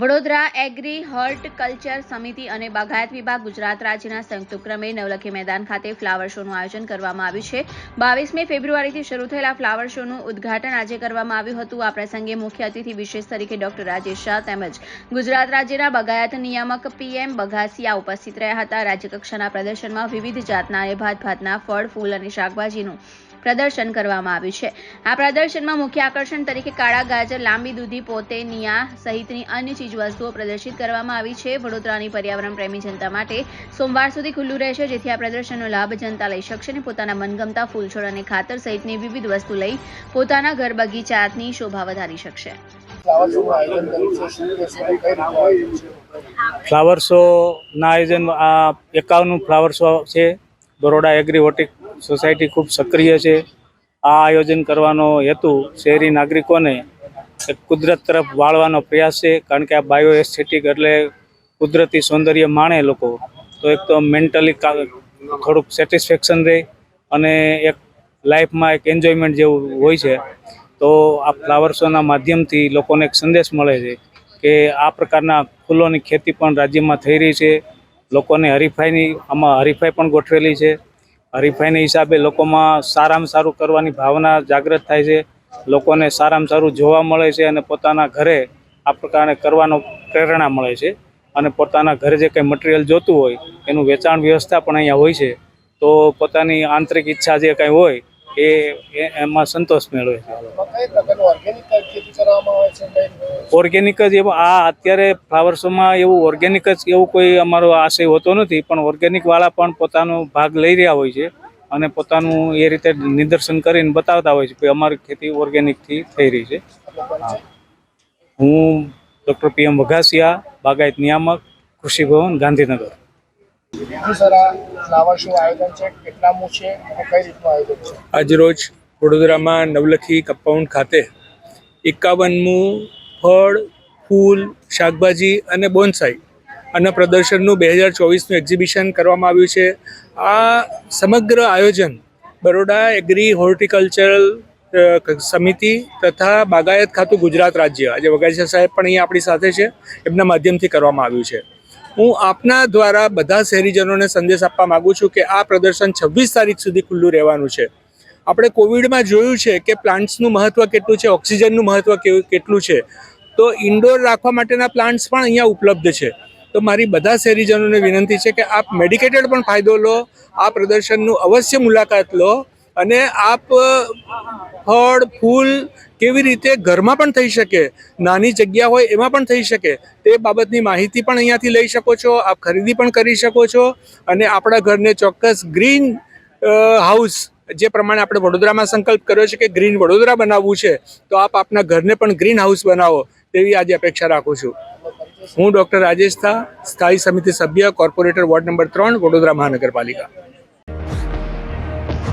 Vadodara agri hurt culture સમિતિ અને બાગાયત વિભાગ ગુજરાત રાજ્યના સંયુક્ત ઉપક્રમે નવલખી મેદાન ખાતે ફ્લાવર શોનું આયોજન કરવામાં આવ્યું છે. બાવીસમી ફેબ્રુઆરીથી શરૂ થયેલા ફ્લાવર શોનું ઉદ્ઘાટન આજે કરવામાં આવ્યું હતું. આ પ્રસંગે મુખ્ય અતિથિ વિશેષ તરીકે ડોક્ટર રાજેશ શાહ તેમજ ગુજરાત રાજ્યના બગાયત નિયામક પીએમ બઘાસિયા ઉપસ્થિત રહ્યા હતા. રાજ્યકક્ષાના પ્રદર્શનમાં વિવિધ જાતના અને ભાત ભાતના ફળ, ફૂલ અને શાકભાજીનું પ્રદર્શન કરવામાં આવ્યું છે. આ પ્રદર્શનમાં મુખ્ય આકર્ષણ તરીકે કાળા ગાજર લાંબી દૂધી પોતે નિયા સહિતની અન્ય ચીજવસ્તુઓ પ્રદર્શિત કરવામાં આવી છે. વડોદરાની પર્યાવરણ પ્રેમી જનતા માટે સોમવાર સુધી ખુલ્લું રહેશે જેથી આ પ્રદર્શનનો લાભ જનતા લઈ શકશે અને પોતાના મનગમતા ફૂલછોડ અને ખાતર સહિતની વિવિધ વસ્તુ લઈ પોતાના ઘર બગીચાની શોભા વધારી શકશે. ફ્લાવર શોનું આયોજન ફ્લાવર શોના આ એકાવનનું ફ્લાવર શો છે? બરોડા એગ્રી હોર્ટિક સોસાયટી ખૂબ સક્રિય છે. આ આયોજન કરવાનો હેતુ શહેરી નાગરિકોને એક કુદરત તરફ વાળવાનો પ્રયાસ છે. કારણ કે આ બાયો એસ્થેટિક એટલે કુદરતી સૌંદર્ય માણે લોકો. તો એક તો મેન્ટલી થોડુંક સેટિસ્ફેક્શન રહે અને એક લાઈફમાં એક એન્જોયમેન્ટ જેવું હોય છે. તો આ ફ્લાવર શોના માધ્યમથી લોકોને એક સંદેશ મળે છે કે આ પ્રકારના ફૂલોની ખેતી પણ રાજ્યમાં થઈ રહી છે. લોકોને હરીફાઈની, આમાં હરીફાઈ પણ ગોઠવેલી છે. હરીફાઈના હિસાબે લોકોમાં સારામાં સારું કરવાની ભાવના જાગૃત થાય છે. લોકોને સારામાં સારું જોવા મળે છે અને પોતાના ઘરે આ પ્રકારે કરવાનો પ્રેરણા મળે છે. અને પોતાના ઘરે જે કંઈ મટીરિયલ જોતું હોય, એનું વેચાણ વ્યવસ્થા પણ અહીંયા હોય છે. તો પોતાની આંતરિક ઈચ્છા જે કંઈ હોય એ એ- એમાં સંતોષ મેળવે છે. ઓર્ગેનિક જ એવું આ અત્યારે ફ્લાવર શોમાં એવું ઓર્ગેનિક જ એવું કોઈ અમારો આશય હોતો નથી પણ ઓર્ગેનિક વાળા પણ પોતાનો ભાગ લઈ રહ્યા હોય છે અને પોતાનું એ રીતે નિદર્શન કરીને બતાવતા હોય છે કે અમારી ખેતી ઓર્ગેનિકથી થઈ રહી છે. હું ડૉક્ટર પી એમ વઘાસિયા બાગાયત નિયામક કૃષિ ભવન ગાંધીનગર. આજરોજ વડોદરામાં નવલખી કમ્પાઉન્ડ ખાતે એકાવનમું ફળ, ફૂલ, શાકભાજી અને બોનસાઈ અને પ્રદર્શનનું બે હજાર ચોવીસનું એક્ઝિબિશન કરવામાં આવ્યું છે. આ સમગ્ર આયોજન બરોડા એગ્રી હોર્ટિકલ્ચરલ સમિતિ તથા બાગાયત ખાતું ગુજરાત રાજ્ય આજે વગાસિયા સાહેબ પણ અહીંયા આપણી સાથે છે. એમના માધ્યમથી કરવામાં આવ્યું છે. હું આપના દ્વારા બધા શહેરીજનોને સંદેશ આપવા માગું છું કે આ પ્રદર્શન છવ્વીસ તારીખ સુધી ખુલ્લું રહેવાનું છે. આપણે કોવિડમાં જોયું છે કે પ્લાન્ટ્સનું મહત્ત્વ કેટલું છે, ઓક્સિજનનું મહત્ત્વ કેટલું છે. તો ઇન્ડોર રાખવા માટેના પ્લાન્ટ્સ પણ અહીંયા ઉપલબ્ધ છે. તો મારી બધા શહેરીજનોને વિનંતી છે કે આપ મેડિકેટેડ પણ ફાયદો લો, આ પ્રદર્શનનું અવશ્ય મુલાકાત લો. અને આપ ફળ, ફૂલ કેવી રીતે ઘરમાં પણ થઈ શકે, નાની જગ્યા હોય એમાં પણ થઈ શકે, તે બાબતની માહિતી પણ અહીંયાથી લઈ શકો છો, આપ ખરીદી પણ કરી શકો છો અને આપણા ઘરને ચોક્કસ ગ્રીન હાઉસ, જે પ્રમાણે આપણે વડોદરામાં સંકલ્પ કર્યો છે કે ગ્રીન વડોદરા બનાવવું છે, તો આપ આપના ઘરને પણ ગ્રીન હાઉસ બનાવો, તેવી આજે અપેક્ષા રાખું છું. હું ડૉક્ટર રાજેશ થા, સ્થાયી સમિતિ સભ્ય, કોર્પોરેટર વોર્ડ નંબર ત્રણ, વડોદરા મહાનગરપાલિકા.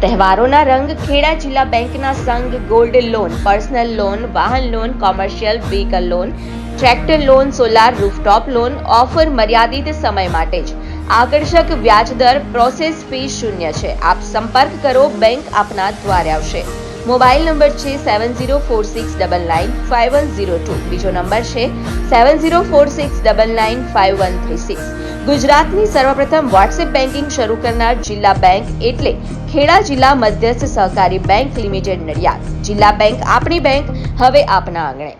તહેવારોના રંગ ખેડા જિલ્લા બેંકના સંઘ ગોલ્ડ લોન, પર્સનલ લોન, વાહન loan, commercial vehicle loan, tractor loan, solar rooftop loan, offer મર્યાદિત સમય માટે જ. આકર્ષક વ્યાજદર પ્રોસેસ ફી શૂન્ય છે. આપ સંપર્ક કરો, બેંક આપના દ્વારે આવશે. મોબાઈલ નંબર છે seven zero four six double nine five one zero two બીજો નંબર છે seven zero four six double nine five one three six ગુજરાતની સર્વપ્રથમ વોટ્સએપ બેન્કિંગ શરૂ કરનાર જિલ્લા બેંક એટલે ખેડા જિલ્લા મધ્યસ્થ સહકારી બેંક લિમિટેડ નડિયાદ. જિલ્લા બેંક આપણી બેંક, હવે આપના આંગણે.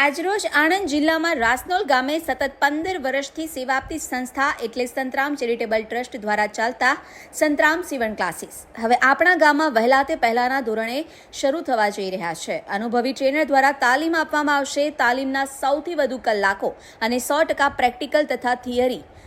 આજરોજ આણંદ જિલ્લામાં રાસનોલ ગામે સતત પંદર વર્ષથી સેવા આપતી સંસ્થા એટલે સંતરામ ચેરિટેબલ ટ્રસ્ટ દ્વારા ચાલતા સંતરામ સીવણ ક્લાસીસ. હવે આપણા ગામમાં વહેલા તે પહેલાના ધોરણે શરૂ થવા જઈ રહ્યા છે. અનુભવી ટ્રેનર દ્વારા તાલીમ આપવામાં આવશે. તાલીમના સૌથી વધુ કલાકો અને સો ટકા પ્રેક્ટિકલ તથા થિયરી